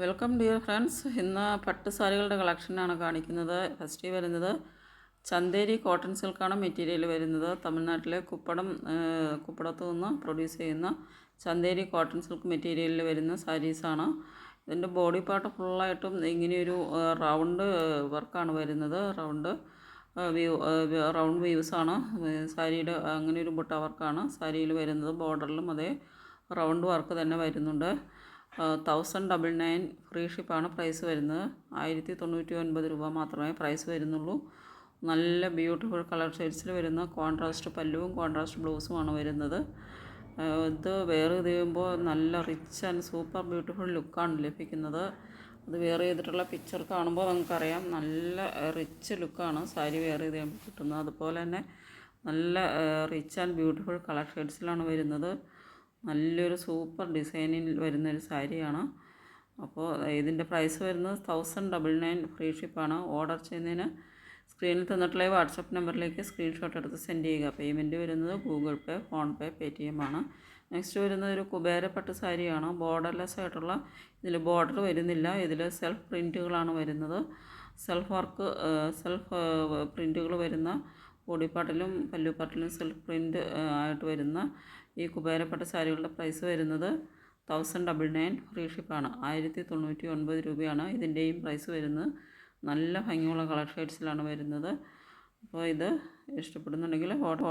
Welcome dear friends. ഇന്ന് പട്ട് സാരികളുടെ കളക്ഷനാണ് കാണിക്കുന്നത്. ഫസ്റ്റ് വരുന്നത് ചന്തേരി കോട്ടൺ സിൽക്കാണ് മെറ്റീരിയൽ വരുന്നത്. തമിഴ്നാട്ടിലെ കുപ്പടം കുപ്പടത്തു നിന്ന് പ്രൊഡ്യൂസ് ചെയ്യുന്ന ചന്തേരി കോട്ടൺ സിൽക്ക് മെറ്റീരിയലിൽ വരുന്ന സാരീസാണ് ഇതിന്റെ ബോഡി പാർട്ട് ഫുള്ളായിട്ടും ഇങ്ങനെയൊരു റൗണ്ട് വർക്കാണ് വരുന്നത്. റൗണ്ട് വ്യൂ റൗണ്ട് വ്യൂസാണ് സാരിയുടെ അങ്ങനെ ഒരു ബുട്ട വർക്കാണ് സാരിയിൽ വരുന്നത്. ബോർഡറിലും അതേ റൗണ്ട് വർക്ക് തന്നെ വരുന്നുണ്ട്. തൗസൻഡ് ഡബിൾ നയൻ ഫ്രീ ഷിപ്പാണ് പ്രൈസ് വരുന്നത്. ആയിരത്തി തൊണ്ണൂറ്റി ഒൻപത് രൂപ മാത്രമേ പ്രൈസ് വരുന്നുള്ളൂ. നല്ല ബ്യൂട്ടിഫുൾ കളർ ഷെയ്ഡ്സിൽ വരുന്ന കോൺട്രാസ്റ്റ് പല്ലുവും കോൺട്രാസ്റ്റ് ബ്ലൗസുമാണ് വരുന്നത്. ഇത് വെയർ ചെയ്യുമ്പോൾ നല്ല റിച്ച് ആൻഡ് സൂപ്പർ ബ്യൂട്ടിഫുൾ ലുക്കാണ് ലഭിക്കുന്നത്. അത് വെയർ ചെയ്തിട്ടുള്ള പിക്ചർ കാണുമ്പോൾ നമുക്കറിയാം. നല്ല റിച്ച് ലുക്കാണ് സാരി വെയർ ചെയ്ത് കിട്ടുന്നത്. അതുപോലെ തന്നെ നല്ല റിച്ച് ആൻഡ് ബ്യൂട്ടിഫുൾ കളർ ഷെയ്ഡ്സിലാണ് വരുന്നത്. നല്ലൊരു സൂപ്പർ ഡിസൈനിൽ വരുന്നൊരു സാരിയാണ്. അപ്പോൾ ഇതിന്റെ പ്രൈസ് വരുന്നത് തൗസൻഡ് ഡബിൾ നയൻ ഫ്രീ ഷിപ്പാണ് ഓർഡർ ചെയ്യുന്നതിന് സ്ക്രീനിൽ തന്നിട്ടുള്ള വാട്സപ്പ് നമ്പറിലേക്ക് സ്ക്രീൻഷോട്ട് എടുത്ത് സെൻഡ് ചെയ്യുക. പേയ്മെന്റ് വരുന്നത് Google Pay PhonePe pay Paytm. Next വരുന്നത് ഒരു കുബേരപ്പട്ട് സാരിയാണ്. ബോർഡർലെസ് ആയിട്ടുള്ള ഇതിൽ ബോർഡർ വരുന്നില്ല. ഇതിൽ സെൽഫ് പ്രിന്റുകളാണ് വരുന്നത്. സെൽഫ് വർക്ക് സെൽഫ് പ്രിന്റുകൾ വരുന്ന ബോഡിപ്പാട്ടിലും പല്ലുപ്പാട്ടിലും സെൽഫ് പ്രിന്റ് ആയിട്ട് വരുന്ന ഈ കുബേരപ്പെട്ട സാരികളുടെ പ്രൈസ് വരുന്നത് തൗസൻഡ് ഡബിൾ നയൻ ഫ്രീ ഷിപ്പാണ് ആയിരത്തി തൊണ്ണൂറ്റി ഒൻപത് രൂപയാണ് ഇതിന്റെയും പ്രൈസ് വരുന്നത്. നല്ല ഭംഗിയുള്ള കളർ ഷെയ്ഡ്സിലാണ് വരുന്നത്. അപ്പോൾ ഇത് ഇഷ്ടപ്പെടുന്നുണ്ടെങ്കിൽ ഓർഡർ